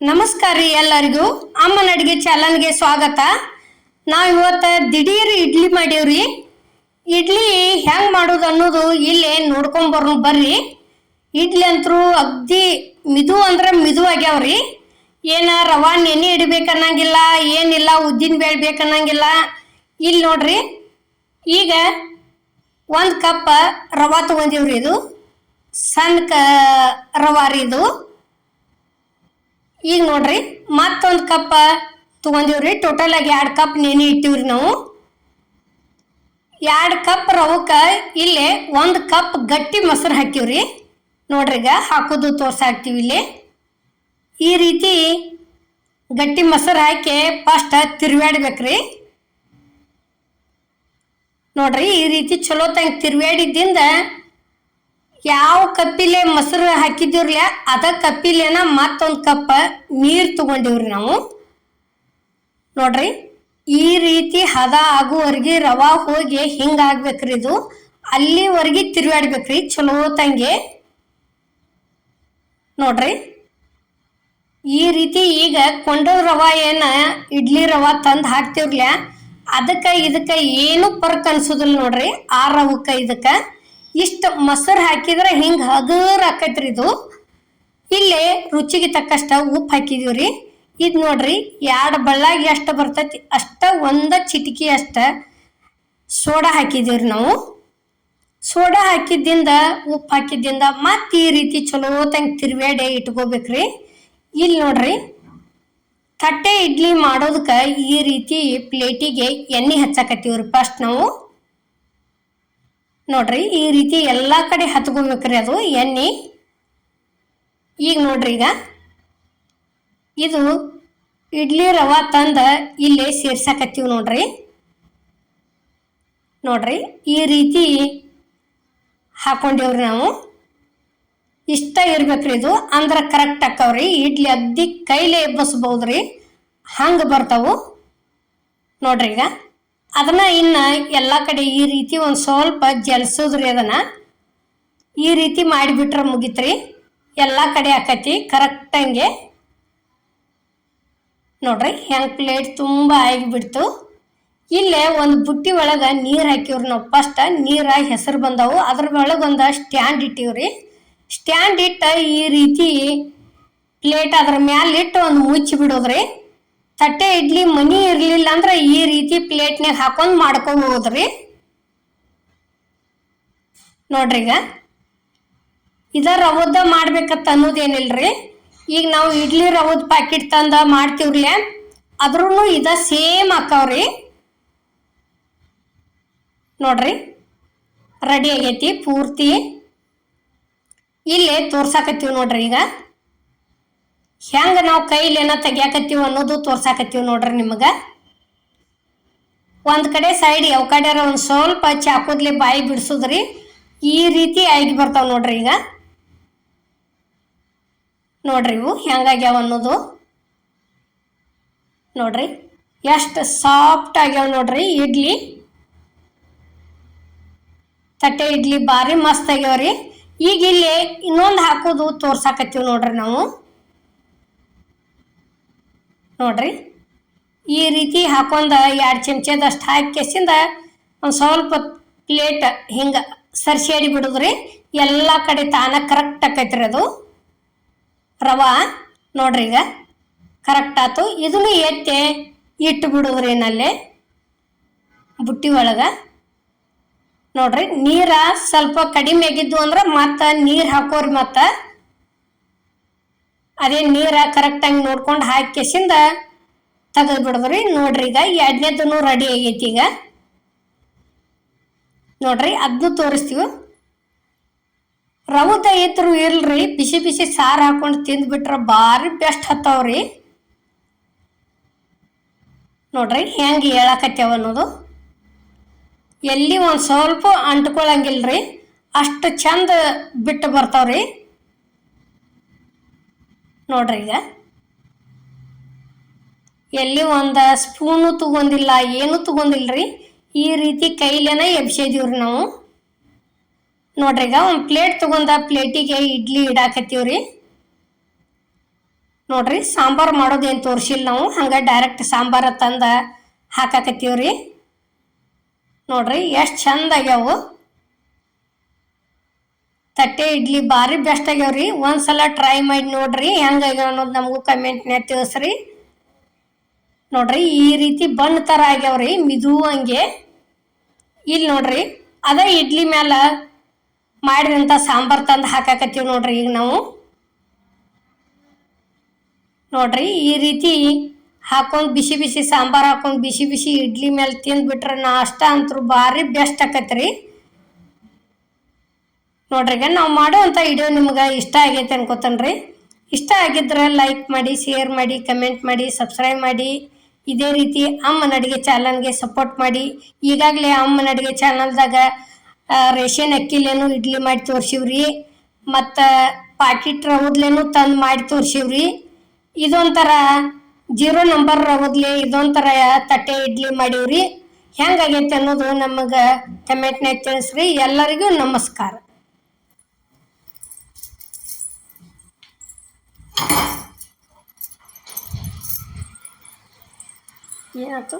ನಮಸ್ಕಾರ ರೀ ಎಲ್ಲರಿಗೂ. ಅಮ್ಮನ ಅಡುಗೆ ಚಾನಲ್ಗೆ ಸ್ವಾಗತ. ನಾವು ಇವತ್ತು ದಿಢೀರ್ ಇಡ್ಲಿ ಮಾಡೀವ್ರಿ ಇಡ್ಲಿ ಹೆಂಗೆ ಮಾಡೋದು ಅನ್ನೋದು ಇಲ್ಲಿ ನೋಡ್ಕೊಂಡ್ ಬರೋಣ ಬರ್ರಿ. ಇಡ್ಲಿ ಅಂತರೂ ಅಗ್ದಿ ಮಿದು ಅಂದ್ರೆ ಮಿದು ಆಗ್ಯಾವ್ರಿ ಏನ ರವಾ ನೆನೆ ಇಡ್ಬೇಕನ್ನಂಗಿಲ್ಲ ಏನಿಲ್ಲ ಉದ್ದಿನ ಬೇಳೆ ಬೇಕನ್ನಂಗಿಲ್ಲ ಇಲ್ಲಿ ನೋಡ್ರಿ. ಈಗ ಒಂದು ಕಪ್ ರವಾ ತಗೊಂಡಿವ್ರಿ ಇದು. ಸಣ್ಣ ಕ ರೀ ಇದು. ಈಗ ನೋಡ್ರಿ, ಮತ್ತೊಂದು ಕಪ್ ತಗೊಂಡಿವ್ರಿ. ಟೋಟಲ್ ಆಗಿ ಎರಡು ಕಪ್ ನೆನೆ ಇಟ್ಟಿವ್ರಿ ನಾವು. ಎರಡು ಕಪ್ ರವಕ್ಕೆ ಇಲ್ಲೇ ಒಂದು ಕಪ್ ಗಟ್ಟಿ ಮೊಸರು ಹಾಕಿವ್ರಿ. ಈಗ ಹಾಕೋದು ತೋರ್ಸಾಕ್ತೀವಿ ಇಲ್ಲಿ. ಈ ರೀತಿ ಗಟ್ಟಿ ಮೊಸರು ಹಾಕಿ ಫಸ್ಟ್ ತಿರ್ವ್ಯಾಡ್ಬೇಕ್ರಿ. ನೋಡ್ರಿ, ಈ ರೀತಿ ಚಲೋ ತಂಗೆ ತಿರ್ವ್ಯಾಡಿದ್ದಿಂದ ಯಾವ ಕಪ್ಪಿಲೆ ಮೊಸರು ಹಾಕಿದ್ದೀವ್ರಿ ಅದ ಕಪ್ಪಿಲೆನ ಮತ್ತೊಂದು ಕಪ್ಪ ನೀರು ತಗೊಂಡಿವ್ರಿ ನಾವು. ನೋಡ್ರಿ, ಈ ರೀತಿ ಹದ ಆಗುವವರೆಗೆ ರವಾ ಹೋಗಿ ಹಿಂಗೆ ಆಗ್ಬೇಕ್ರಿ ಇದು. ಅಲ್ಲಿವರೆಗೆ ತಿರುಗಾಡ್ಬೇಕ್ರಿ ಚಲೋ ತಂಗೆ. ನೋಡ್ರಿ, ಈ ರೀತಿ ಈಗ ಕೊಂಡ ರವಾ ಏನ ಇಡ್ಲಿ ರವಾ ತಂದು ಹಾಕ್ತಿವ್ರಲ್ಲ ಅದಕ್ಕೆ ಇದಕ್ಕೆ ಏನು ಫರ್ಕ್ ಅನ್ಸೋದಿಲ್ಲ ನೋಡ್ರಿ, ಆ ರವಕ್ಕೆ ಇದಕ್ಕೆ. ಇಷ್ಟು ಮೊಸರು ಹಾಕಿದ್ರೆ ಹಿಂಗೆ ಹಗರ್ ಆಕೈತ್ರಿ ಇದು? ಇಲ್ಲಿ ರುಚಿಗೆ ತಕ್ಕಷ್ಟ ಉಪ್ಪು ಹಾಕಿದೀವ್ರಿ. ಇದು ನೋಡ್ರಿ, ಎರಡು ಬಳ್ಳಾಗಿ ಎಷ್ಟು ಬರ್ತೈತಿ. ಅಷ್ಟ ಒಂದ ಚಿಟಕಿ ಅಷ್ಟ ಸೋಡಾ ಹಾಕಿದೀವ್ರಿ ನಾವು. ಸೋಡಾ ಹಾಕಿದ್ದಿಂದ, ಉಪ್ಪು ಹಾಕಿದ್ದಿಂದ ಮತ್ತೆ ಈ ರೀತಿ ಚಲೋ ತಂಗ ತಿರ್ವೇಡೆ ಇಟ್ಕೋಬೇಕ್ರಿ. ಇಲ್ಲಿ ನೋಡ್ರಿ, ತಟ್ಟೆ ಇಡ್ಲಿ ಮಾಡೋದಕ್ಕೆ ಈ ರೀತಿ ಪ್ಲೇಟಿಗೆ ಎಣ್ಣೆ ಹಚ್ಚಾಕತ್ತೀವ್ರಿ ಫಸ್ಟ್ ನಾವು. ನೋಡ್ರಿ, ಈ ರೀತಿ ಎಲ್ಲ ಕಡೆ ಹತ್ಕೋಬೇಕ್ರಿ ಅದು, ಎಣ್ಣೆ. ಈಗ ನೋಡ್ರಿ ಈಗ. ಇದು ಇಡ್ಲಿ ರವಾ ತಂದ ಇಲ್ಲಿ ಸೇರ್ಸಕತ್ತೀವಿ ನೋಡ್ರಿ. ನೋಡ್ರಿ, ಈ ರೀತಿ ಹಾಕೊಂಡೇವ್ರಿ ನಾವು. ಇಷ್ಟ ಇರ್ಬೇಕ್ರಿ ಇದು, ಅಂದ್ರೆ ಕರೆಕ್ಟ್ ಹಾಕವ್ರಿ ಇಡ್ಲಿ ಅದ್ದಿ ಕೈಲೇ ಎಬ್ಬಸ್ಬೋದ್ರಿ. ಹಂಗೆ ಬರ್ತಾವು. ನೋಡ್ರಿ ಈಗ. ಅದನ್ನ ಇನ್ನು ಎಲ್ಲ ಕಡೆ ಈ ರೀತಿ ಒಂದು ಸ್ವಲ್ಪ ಜಲ್ಸೋದ್ರಿ ಅದನ್ನ. ಈ ರೀತಿ ಮಾಡಿಬಿಟ್ರೆ ಮುಗಿತ್ರಿ. ಎಲ್ಲ ಕಡೆ ಆಕತಿ ಕರೆಕ್ಟಂಗೆ ನೋಡ್ರಿ ಹೆಂಗೆ ಪ್ಲೇಟ್ ತುಂಬ ಆಗಿಬಿಡ್ತು. ಇಲ್ಲೇ ಒಂದು ಬುಟ್ಟಿ ಒಳಗೆ ನೀರು ಹಾಕಿವ್ರಿ ನಾವು. ಫಸ್ಟ್ ನೀರ ಹೆಸರು ಬಂದವು. ಅದ್ರ ಒಳಗೆ ಒಂದು ಸ್ಟ್ಯಾಂಡ್ ಇಟ್ಟಿವ್ರಿ. ಸ್ಟ್ಯಾಂಡ್ ಇಟ್ಟು ಈ ರೀತಿ ಪ್ಲೇಟ್ ಅದ್ರ ಮ್ಯಾಲ ಇಟ್ಟು ಒಂದು ಮುಚ್ಚಿ ಬಿಡೋದ್ರಿ ತಟ್ಟೆ ಇಡ್ಲಿ ಮನಿ ಇರ್ಲಿಲ್ಲ ಅಂದ್ರೆ ಈ ರೀತಿ ಪ್ಲೇಟ್ನಾಗ ಹಾಕೊಂಡು ಮಾಡ್ಕೋಬಹುದ್ರಿ ನೋಡ್ರಿ ಈಗ. ಇದ ರವದ ಮಾಡ್ಬೇಕತ್ತ ಅನ್ನೋದೇನಿಲ್ರಿ. ಈಗ ನಾವು ಇಡ್ಲಿ ರವದ ಪ್ಯಾಕೆಟ್ ತಂದ ಮಾಡ್ತೀವ್ರಲ್ಲ ಅದ್ರೂ ಇದ ಸೇಮ್ ಹಾಕವ್ರಿ ನೋಡ್ರಿ. ರೆಡಿ ಆಗೈತಿ ಪೂರ್ತಿ. ಇಲ್ಲೇ ತೋರ್ಸಾಕತ್ತೀವಿ ನೋಡ್ರಿ ಈಗ. ಹೆಂಗ ನಾವು ಕೈಲೇನ ತೆಗಿಯಾಕತ್ತೀವಿ ಅನ್ನೋದು ತೋರ್ಸಾಕತ್ತೀವಿ ನೋಡ್ರಿ ನಿಮಗೆ. ಒಂದು ಕಡೆ ಸೈಡ್ ಯಾವ ಕಡೆ ಒಂದು ಸ್ವಲ್ಪ ಚಾಕುದ್ಲಿ ಬಾಯಿ ಬಿಡ್ಸುದ್ರಿ. ಈ ರೀತಿ ಆಗಿ ಬರ್ತಾವ ನೋಡ್ರಿ ಈಗ. ನೋಡ್ರಿ ಇವು ಹೆಂಗಾಗ್ಯಾವ ಅನ್ನೋದು. ನೋಡ್ರಿ ಎಷ್ಟು ಸಾಫ್ಟ್ ಆಗ್ಯಾವ ನೋಡ್ರಿ ಇಡ್ಲಿ. ತಟ್ಟೆ ಇಡ್ಲಿ ಭಾರಿ ಮಸ್ತ್ ಆಗ್ಯಾವ್ರಿ ಈಗ ಇಲ್ಲಿ ಇನ್ನೊಂದು ಹಾಕೋದು ತೋರ್ಸಾಕತ್ತೀವಿ ನೋಡ್ರಿ ನಾವು. ನೋಡ್ರಿ. ಈ ರೀತಿ ಹಾಕೊಂಡ ಎರಡು ಚಮಚದಷ್ಟು ಹಾಕಿ ಕೆಸಿಂದ ಒಂದು ಸ್ವಲ್ಪ ಪ್ಲೇಟ್ ಹಿಂಗೆ ಸರ್ಸೇಡಿ ಬಿಡಿದ್ರಿ. ಎಲ್ಲ ಕಡೆ ತಾನ ಕರೆಕ್ಟ್ ಆಕೈತ್ರಿ ಅದು. ರವಾ, ನೋಡ್ರಿ ಈಗ ಕರೆಕ್ಟ್ ಆಯ್ತು ಇದನ್ನು ಎತ್ತೆ ಇಟ್ಟು ಬಿಡಿದ್ರಿ ನಲ್ಲಿ ಬುಟ್ಟಿ ಒಳಗೆ. ನೋಡ್ರಿ, ನೀರು ಸ್ವಲ್ಪ ಕಡಿಮೆ ಆಗಿದ್ದು ಅಂದ್ರೆ ಮತ್ತೆ ನೀರು ಹಾಕೋರಿ ಮತ್ತೆ. ಅದೇ ನೀರ ಕರೆಕ್ಟಾಗಿ ನೋಡ್ಕೊಂಡು ಹಾಕಿಸಿಂದ ತೆಗೆದು ಬಿಡದ್ರಿ. ನೋಡ್ರಿ ಈಗ ಎರಡನೇದನ್ನು ರೆಡಿ ಆಗೈತಿ ಈಗ. ನೋಡ್ರಿ ಅದನ್ನು ತೋರಿಸ್ತೀವಿ. ರವದ ಇದ್ರು ಇಲ್ರಿ. ಬಿಸಿ ಬಿಸಿ ಸಾರು ಹಾಕೊಂಡು ತಿಂದ್ಬಿಟ್ರೆ ಭಾರಿ ಬೆಸ್ಟ್ ಹತ್ತವ್ರಿ. ನೋಡ್ರಿ ಹೆಂಗೆ ಹೇಳಕತ್ತೇವ ಅನ್ನೋದು. ಎಲ್ಲಿ ಒಂದು ಸ್ವಲ್ಪ ಅಂಟ್ಕೊಳಂಗಿಲ್ರಿ. ಅಷ್ಟು ಚಂದ ಬಿಟ್ಟು ಬರ್ತಾವ್ರಿ. ನೋಡ್ರಿ ಈಗ. ಎಲ್ಲಿ ಒಂದು ಸ್ಪೂನು ತಗೊಂಡಿಲ್ಲ, ಏನು ತಗೊಂಡಿಲ್ರಿ? ಈ ರೀತಿ ಕೈಲೇನ ಎಬ್ಸಿದೀವ್ರಿ ನಾವು. ನೋಡ್ರಿ ಈಗ, ಒಂದು ಪ್ಲೇಟ್ ತಗೊಂಡ ಪ್ಲೇಟಿಗೆ ಇಡ್ಲಿ ಇಡಾಕತ್ತೀವ್ರಿ. ನೋಡ್ರಿ, ಸಾಂಬಾರು ಮಾಡೋದೇನು ತೋರಿಸಿಲ್ಲ ನಾವು. ಹಂಗೆ ಡೈರೆಕ್ಟ್ ಸಾಂಬಾರು ತಂದ ಹಾಕಾಕತ್ತೀವ್ರಿ. ನೋಡ್ರಿ, ಎಷ್ಟು ಚಂದ ಆಗ್ಯಾವು. ತಟ್ಟೆ ಇಡ್ಲಿ ಭಾರಿ ಬೆಸ್ಟ್ ಆಗ್ಯಾವ್ರಿ. ಒಂದ್ಸಲ ಟ್ರೈ ಮಾಡಿ ನೋಡ್ರಿ ಹೆಂಗಾಗ್ಯಾವ ಅನ್ನೋದು ನಮಗೂ ಕಮೆಂಟ್ನ್ಯಾಗ ತಿಳಿಸ್ರಿ. ನೋಡ್ರಿ, ಈ ರೀತಿ ಬಣ್ಣ ಥರ ಆಗ್ಯಾವ್ರಿ, ಮಿದು ಹಂಗೆ. ಇಲ್ಲಿ ನೋಡ್ರಿ, ಅದ ಇಡ್ಲಿ ಮ್ಯಾಲ ಮಾಡಿದಂಥ ಸಾಂಬಾರು ತಂದು ಹಾಕಾಕತ್ತೀವಿ ನೋಡ್ರಿ ಈಗ ನಾವು. ನೋಡ್ರಿ, ಈ ರೀತಿ ಹಾಕೊಂಡು ಬಿಸಿ ಬಿಸಿ ಸಾಂಬಾರು ಹಾಕೊಂಡು ಬಿಸಿ ಬಿಸಿ ಇಡ್ಲಿ ಮೇಲೆ ತಿಂದ್ಬಿಟ್ರೆ ನಾಷ್ಟ ಅಂತೂ ಭಾರಿ ಬೆಸ್ಟ್ ಆಕತ್ರಿ ನೋಡ್ರಿ ಈಗ ನಾವು ಮಾಡುವಂಥ ವಿಡಿಯೋ ನಿಮ್ಗೆ ಇಷ್ಟ ಆಗೈತೆ ಅನ್ಕೋತನ್ರಿ. ಇಷ್ಟ ಆಗಿದ್ರೆ ಲೈಕ್ ಮಾಡಿ ಶೇರ್ ಮಾಡಿ ಕಮೆಂಟ್ ಮಾಡಿ ಸಬ್ಸ್ಕ್ರೈಬ್ ಮಾಡಿ. ಇದೇ ರೀತಿ ಅಮ್ಮನ ಅಡುಗೆ ಚಾನಲ್ಗೆ ಸಪೋರ್ಟ್ ಮಾಡಿ. ಈಗಾಗಲೇ ಅಮ್ಮನ ಅಡುಗೆ ಚಾನಲ್ದಾಗ ರೇಷನ್ ಅಕ್ಕಿಲೇನು ಇಡ್ಲಿ ಮಾಡಿ ತೋರಿಸಿವ್ರಿ. ಮತ್ತು ಪಾಕಿಟ್ ರವದ್ಲೇನು ತಂದು ಮಾಡಿ ತೋರಿಸಿವ್ರಿ. ಇದೊಂಥರ ಜೀರೋ ನಂಬರ್ ರವದ್ಲೆ ಇದೊಂಥರ ತಟ್ಟೆ ಇಡ್ಲಿ ಮಾಡೀವ್ರಿ. ಹೆಂಗಾಗೈತೆ ಅನ್ನೋದು ನಮಗೆ ಕಮೆಂಟ್ನಾಗ ತಿಳಿಸ್ರಿ. ಎಲ್ಲರಿಗೂ ನಮಸ್ಕಾರ. ये तो